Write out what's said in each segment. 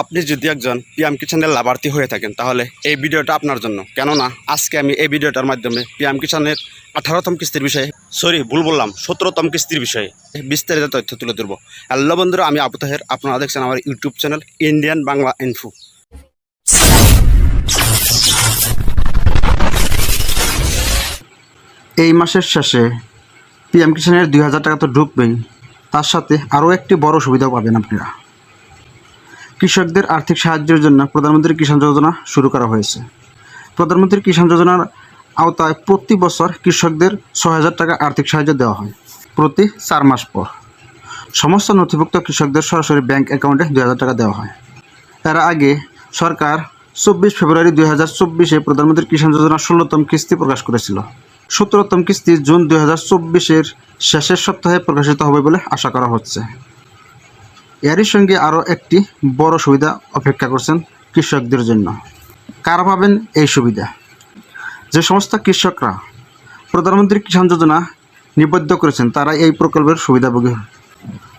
আপনি যদি একজন পিএম কিষানের লাভার্থী হয়ে থাকেন, তাহলে এই ভিডিওটা আপনার জন্য। কেননা, আজকে আমি এই ভিডিওটার মাধ্যমে পিএম কিষানের আঠারোতম কিস্তির বিষয়ে, সরি, ভুল বললাম, সতেরোতম কিস্তির বিষয়ে বিস্তারিত তথ্য তুলে ধরবো। হ্যালো বন্ধুরা, আমি আবু তাহের। আপনারা দেখছেন আমার YouTube channel Indian Bangla info এই মাসের শেষে পিএম কিষানের দুই হাজার টাকা তো ঢুকবেই, তার সাথে আরও একটি বড় সুবিধাও পাবেন আপনারা। কৃষকদের আর্থিক সাহায্যের জন্য প্রধানমন্ত্রী কিষাণ যোজনা শুরু করা হয়েছে। প্রধানমন্ত্রী কিষাণ যোজনার আওতায় প্রতি বছর কৃষকদের ছ হাজার টাকা আর্থিক সাহায্য দেওয়া হয় প্রতি চার মাস পর। সমস্ত নথিভুক্ত কৃষকদের সরাসরি ব্যাংক অ্যাকাউন্টে দুই হাজার টাকা দেওয়া হয়। এর আগে সরকার চব্বিশ ফেব্রুয়ারি দুই হাজার চব্বিশে প্রধানমন্ত্রী কিষাণ যোজনার ষোলোতম কিস্তি প্রকাশ করেছিল। সতেরোতম কিস্তি জুন দুই হাজার চব্বিশের শেষের সপ্তাহে প্রকাশিত হবে বলে আশা করা হচ্ছে। এরই সঙ্গে আরও একটি বড় সুবিধা অপেক্ষা করছেন কৃষকদের জন্য। কারা পাবেন এই সুবিধা? যে সমস্ত কৃষকরা প্রধানমন্ত্রী কিষাণ যোজনা নিবদ্ধ করেছেন, তারা এই প্রকল্পের সুবিধাভোগী।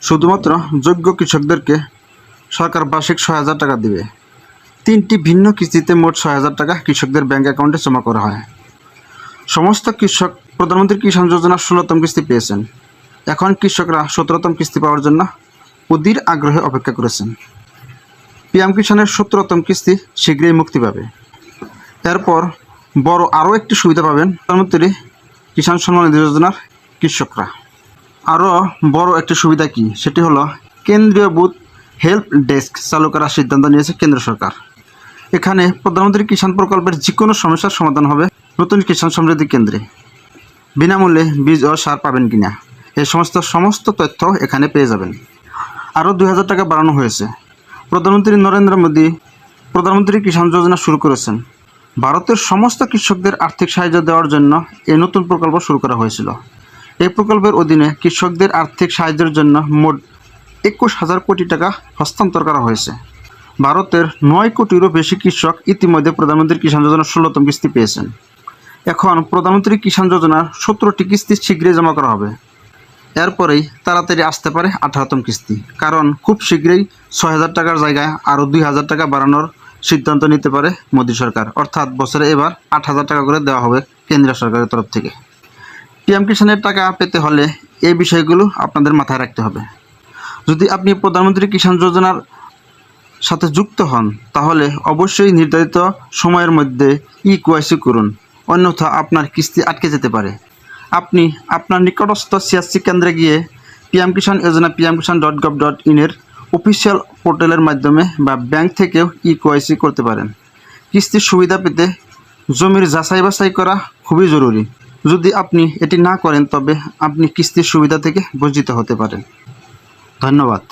শুধুমাত্র যোগ্য কৃষকদেরকে সরকার বার্ষিক ছয় হাজার টাকা দেবে। তিনটি ভিন্ন কিস্তিতে মোট ছয় হাজার টাকা কৃষকদের ব্যাংক অ্যাকাউন্টে জমা করা হয়। সমস্ত কৃষক প্রধানমন্ত্রী কিষাণ যোজনার ষোলোতম কিস্তি পেয়েছেন। এখন কৃষকরা সতেরোতম কিস্তি পাওয়ার জন্য অধীর আগ্রহে অপেক্ষা করেছেন। পিএম কিষাণের সত্তরতম কিস্তি শীঘ্রই মুক্তি পাবে। এরপর বড় আরও একটি সুবিধা পাবেন প্রধানমন্ত্রী কিষাণ সম্মান নিধি যোজনার কৃষকরা। আরও বড় একটি সুবিধা কি? সেটি হলো কেন্দ্রীয় বুথ হেল্প ডেস্ক চালু করার সিদ্ধান্ত নিয়েছে কেন্দ্র সরকার। এখানে প্রধানমন্ত্রী কিষাণ প্রকল্পের যে কোনো সমস্যার সমাধান হবে নতুন কিষাণ সমৃদ্ধি কেন্দ্রে। বিনামূল্যে বীজ ও সার পাবেন কিনা? এই সমস্ত সমস্ত তথ্য এখানে পেয়ে যাবেন। আরও দুই হাজার টাকা বাড়ানো হয়েছে। প্রধানমন্ত্রী নরেন্দ্র মোদী প্রধানমন্ত্রী কিষাণ যোজনা শুরু করেছেন। ভারতের সমস্ত কৃষকদের আর্থিক সাহায্য দেওয়ার জন্য এই নতুন প্রকল্প শুরু করা হয়েছিল। এই প্রকল্পের অধীনে কৃষকদের আর্থিক সাহায্যের জন্য মোট একুশ হাজার কোটি টাকা হস্তান্তর করা হয়েছে। ভারতের নয় কোটিরও বেশি কৃষক ইতিমধ্যে প্রধানমন্ত্রী কিষাণ যোজনার ষোলোতম কিস্তি পেয়েছেন। এখন প্রধানমন্ত্রী কিষাণ যোজনার সতেরোটি কিস্তি শীঘ্রই জমা করা হবে। এরপরেই তাড়াতাড়ি আসতে পারে আঠারোতম কিস্তি। কারণ খুব শীঘ্রই ছয় হাজার টাকার জায়গায় আরও দুই হাজার টাকা বাড়ানোর সিদ্ধান্ত নিতে পারে মোদী সরকার। অর্থাৎ বছরে এবার আট হাজার টাকা করে দেওয়া হবে কেন্দ্রীয় সরকারের তরফ থেকে। পিএম কিষাণের টাকা পেতে হলে এই বিষয়গুলো আপনাদের মাথায় রাখতে হবে। যদি আপনি প্রধানমন্ত্রী কিষাণ যোজনার সাথে যুক্ত হন, তাহলে অবশ্যই নির্ধারিত সময়ের মধ্যে ই কোয়াইসি করুন। অন্যথা আপনার কিস্তি আটকে যেতে পারে। আপনি আপনার নিকটস্থ সিএসসি কেন্দ্রে গিয়ে PM Kisan Yojana, PM Kisan dot gov dot ইনের অফিসিয়াল পোর্টালের মাধ্যমে বা ব্যাংক থেকেও ই কোয়াইসি করতে পারেন। কিস্তির সুবিধা পেতে জমির যাচাই বাছাই করা খুবই জরুরি। যদি আপনি এটি না করেন, তবে আপনি কিস্তির সুবিধা থেকে বঞ্চিত হতে পারেন। ধন্যবাদ।